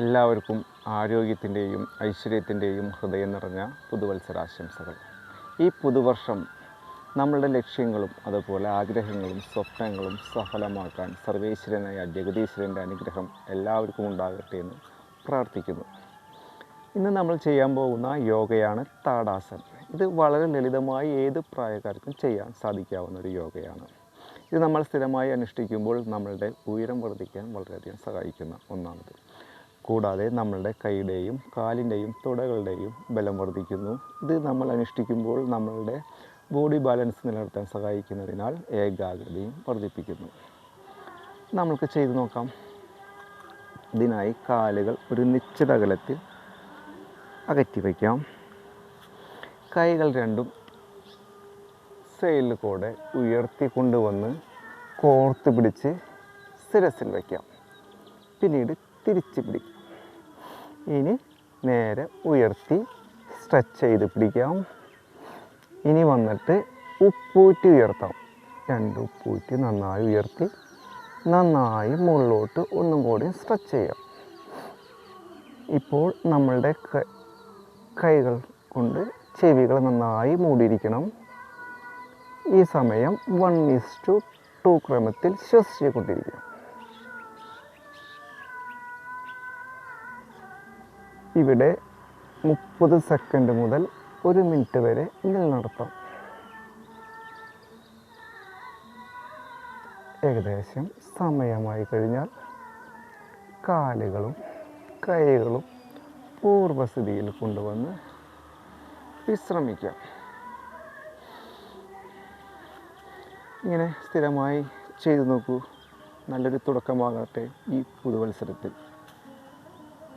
എല്ലാവർക്കും ആരോഗ്യത്തിന്റെയും ഐശ്വര്യത്തിന്റെയും ഹൃദയം നിറഞ്ഞ പുതുവത്സരാശംസകൾ. ഈ പുതുവർഷം നമ്മളുടെ ലക്ഷ്യങ്ങളും അതുപോലെ ആഗ്രഹങ്ങളും സ്വപ്നങ്ങളും സഫലമാക്കാൻ സർവേശ്വരനായ ജഗദീശ്വരന്റെ അനുഗ്രഹം എല്ലാവർക്കും ഉണ്ടാകട്ടെ എന്ന് പ്രാർത്ഥിക്കുന്നു. ഇന്ന് നമ്മൾ ചെയ്യാൻ പോകുന്ന യോഗയാണ് താടാസൻ. ഇത് വളരെ ലളിതമായി ഏത് പ്രായക്കാർക്കും ചെയ്യാൻ സാധിക്കാവുന്ന ഒരു യോഗയാണ്. ഇത് നമ്മൾ സ്ഥിരമായി അനുഷ്ഠിക്കുമ്പോൾ നമ്മളുടെ ഉയരം വർദ്ധിക്കാൻ വളരെയധികം സഹായിക്കുന്ന ഒന്നാണത്. കൂടാതെ നമ്മളുടെ കൈയുടെയും കാലിന്റെയും തുടകളുടെയും ബലം വർദ്ധിക്കുന്നു. ഇത് നമ്മൾ അനുഷ്ഠിക്കുമ്പോൾ നമ്മളുടെ ബോഡി ബാലൻസ് നിലനിർത്താൻ സഹായിക്കുന്നതിനാൽ ഏകാഗ്രതയും വർദ്ധിപ്പിക്കുന്നു. നമ്മൾക്ക് ചെയ്തു നോക്കാം. ഇതിനായി കാലുകൾ ഒരു നിശ്ചിത അകലത്തിൽ അകറ്റി വയ്ക്കാം. കൈകൾ രണ്ടും സൈഡിൽ കൂടെ ഉയർത്തി കൊണ്ടുവന്ന് കോർത്ത് പിടിച്ച് സിരസിൽ വയ്ക്കാം. പിന്നീട് തിരിച്ച് പിടിക്കാം. ഇനി നേരെ ഉയർത്തി സ്ട്രെച്ച് ചെയ്ത് പിടിക്കാം. ഇനി വന്നിട്ട് ഉപ്പൂറ്റി ഉയർത്താം. രണ്ട് ഉപ്പൂറ്റി നന്നായി ഉയർത്തി നന്നായി മുകളിലോട്ട് ഒന്നും കൂടി സ്ട്രെച്ച് ചെയ്യാം. ഇപ്പോൾ നമ്മളുടെ കൈകൾ കൊണ്ട് ചെവികൾ നന്നായി മൂടിയിരിക്കണം. ഈ സമയം വൺ ഈസ് ടു ടു ക്രമത്തിൽ ശ്വസിച്ചുകൊണ്ടിരിക്കുക. ഇവിടെ മുപ്പത് സെക്കൻഡ് മുതൽ ഒരു മിനിറ്റ് വരെ നിലനിർത്താം. ഏകദേശം സമയമായി കഴിഞ്ഞാൽ കാലുകളും കൈകളും പൂർവസ്ഥിതിയിൽ കൊണ്ടുവന്ന് വിശ്രമിക്കാം. ഇങ്ങനെ സ്ഥിരമായി ചെയ്തു നോക്കൂ. നല്ലൊരു തുടക്കമാകട്ടെ ഈ പുതുവത്സരത്തിൽ.